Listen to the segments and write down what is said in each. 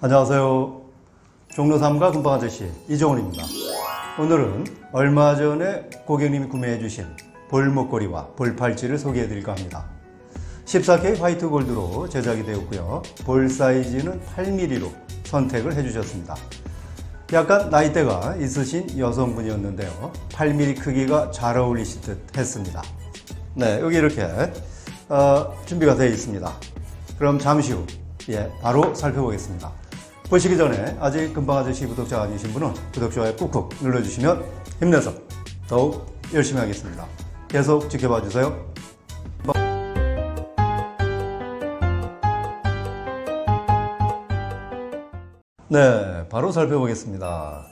안녕하세요. 종로 3가 금방 아저씨 이정훈입니다. 오늘은 얼마 전에 고객님이 구매해 주신 볼목걸이와 볼팔찌를 소개해 드릴까 합니다. 14K 화이트 골드로 제작이 되었고요. 볼 사이즈는 8mm로 선택을 해 주셨습니다. 약간 나이대가 있으신 여성분이었는데요. 8mm 크기가 잘 어울리실 듯 했습니다. 네, 여기 이렇게 어, 준비가 되어 있습니다. 그럼 잠시 후 예, 바로 살펴보겠습니다. 보시기 전에 아직 금방 아저씨 구독자가 아니신 분은 구독, 좋아요 꾹꾹 눌러주시면 힘내서 더욱 열심히 하겠습니다. 계속 지켜봐 주세요. 네, 바로 살펴보겠습니다.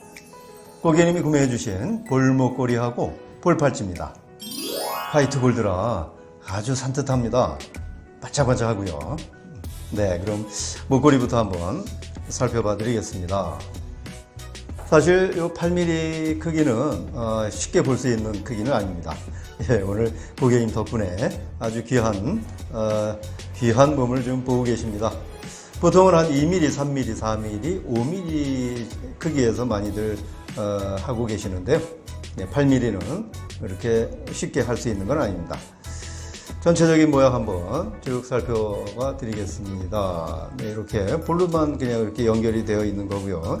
고객님이 구매해주신 볼목걸이하고 볼팔찌입니다. 화이트 골드라 아주 산뜻합니다. 반짝반짝하고요. 네, 그럼 목걸이부터 한번 살펴봐 드리겠습니다. 사실 이 8mm 크기는 어, 쉽게 볼 수 있는 크기는 아닙니다. 예, 오늘 고객님 덕분에 아주 귀한 어, 귀한 몸을 좀 보고 계십니다. 보통은 한 2mm, 3mm, 4mm, 5mm 크기에서 많이들 어, 하고 계시는데요. 네, 8mm는 이렇게 쉽게 할 수 있는 건 아닙니다. 전체적인 모양 한번 쭉 살펴봐 드리겠습니다. 네, 이렇게 볼로만 그냥 이렇게 연결이 되어 있는 거고요.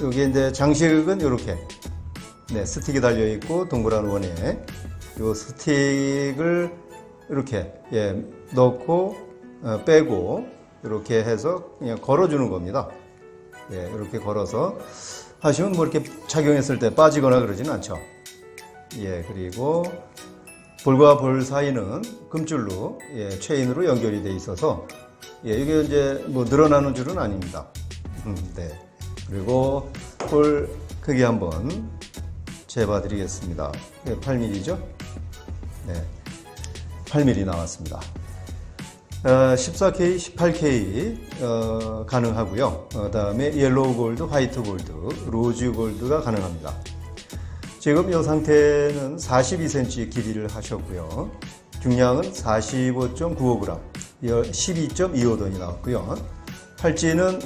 여기 이제 장식은 이렇게 네, 스틱이 달려 있고 동그란 원에 이 스틱을 이렇게 예, 넣고 어, 빼고 이렇게 해서 그냥 걸어주는 겁니다. 예, 이렇게 걸어서 하시면 뭐 이렇게 착용했을 때 빠지거나 그러지는 않죠. 예, 그리고 볼과 볼 사이는 금줄로 예, 체인으로 연결이 돼 있어서 예, 이게 이제 뭐 늘어나는 줄은 아닙니다. 음, 네. 그리고 볼 크기 한번 재봐 드리겠습니다. 네, 8mm죠? 네. 8mm 나왔습니다. 어, 14K, 18K 어, 가능하고요. 그 다음에 옐로우 골드, 화이트 골드, 로즈 골드가 가능합니다. 지금 이 상태는 42cm 길이를 하셨고요. 중량은 45.95g, 12.25돈이 나왔고요. 팔찌는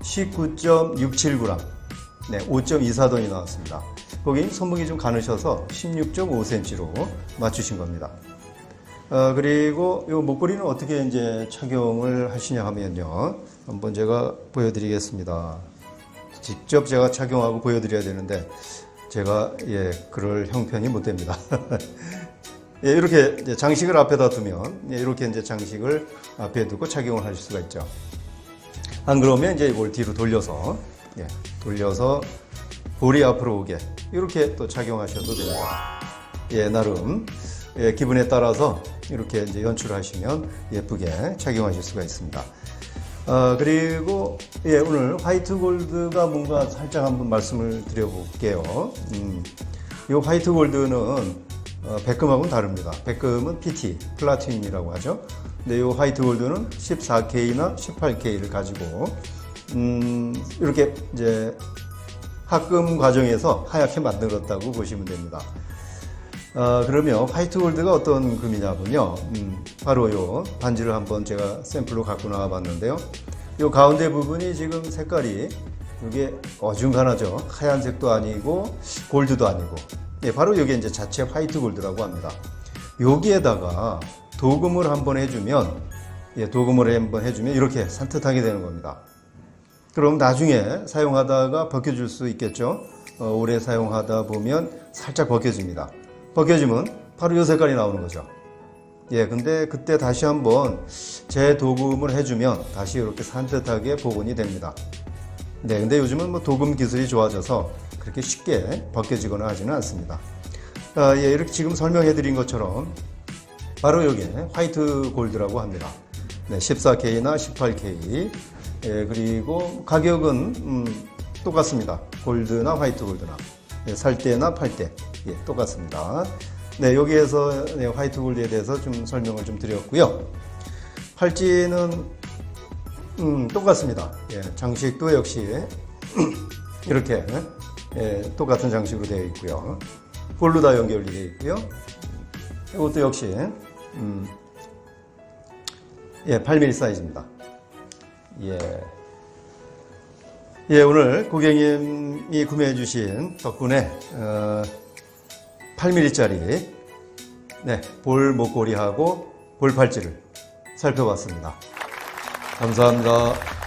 19.67g, 네, 5.24돈이 나왔습니다. 거기 손목이 좀 가느셔서 16.5cm로 맞추신 겁니다. 어, 그리고 이 목걸이는 어떻게 이제 착용을 하시냐 하면요. 한번 제가 보여드리겠습니다. 직접 제가 착용하고 보여드려야 되는데 제가 예 그럴 형편이 못 됩니다. 예, 이렇게 장식을 앞에다 두면 예, 이렇게 이제 장식을 앞에 두고 착용을 하실 수가 있죠. 안 그러면 이제 이걸 뒤로 돌려서 예, 돌려서 볼이 앞으로 오게 이렇게 또 착용하셔도 됩니다. 예, 나름 예, 기분에 따라서 이렇게 이제 연출하시면 예쁘게 착용하실 수가 있습니다. 아, 그리고 예, 오늘 화이트 골드가 뭔가 살짝 한번 말씀을 드려볼게요. 음, 이 화이트 골드는 어, 백금하고는 다릅니다. 백금은 PT, 플라티늄이라고 하죠. 근데 이 화이트 골드는 14K나 18K를 가지고 음, 이렇게 이제 합금 과정에서 하얗게 만들었다고 보시면 됩니다. 어, 그러면 화이트 골드가 어떤 금이냐면요. 음, 바로 요 반지를 한번 제가 샘플로 갖고 나와 봤는데요. 요 가운데 부분이 지금 색깔이 이게 어중간하죠. 하얀색도 아니고 골드도 아니고. 예, 바로 이게 이제 자체 화이트 골드라고 합니다. 여기에다가 도금을 한번 해주면, 예, 도금을 한번 해주면 이렇게 산뜻하게 되는 겁니다. 그럼 나중에 사용하다가 벗겨질 수 있겠죠. 어, 오래 사용하다 보면 살짝 벗겨집니다. 벗겨지면 바로 이 색깔이 나오는 거죠. 예, 근데 그때 다시 한번 재도금을 해주면 다시 이렇게 산뜻하게 복원이 됩니다. 네, 근데 요즘은 뭐 도금 기술이 좋아져서 그렇게 쉽게 벗겨지거나 하지는 않습니다. 아, 예, 이렇게 지금 설명해 드린 것처럼 바로 여기에 화이트 골드라고 합니다. 네, 14K나 18K. 예, 그리고 가격은 음, 똑같습니다. 골드나 화이트 골드나. 예, 살 때나 팔 때. 예, 똑같습니다. 네, 여기에서 네, 화이트 골드에 대해서 좀 설명을 좀 드렸고요. 팔찌는 음, 똑같습니다. 예, 장식도 역시 이렇게 예, 똑같은 장식으로 되어 있고요. 볼로 다 연결이 되어 있고요. 이것도 역시 음, 예, 8mm 사이즈입니다. 예, 예, 오늘 고객님이 구매해 주신 덕분에 어, 8mm짜리 네, 볼 목걸이하고 볼 팔찌를 살펴봤습니다. 감사합니다.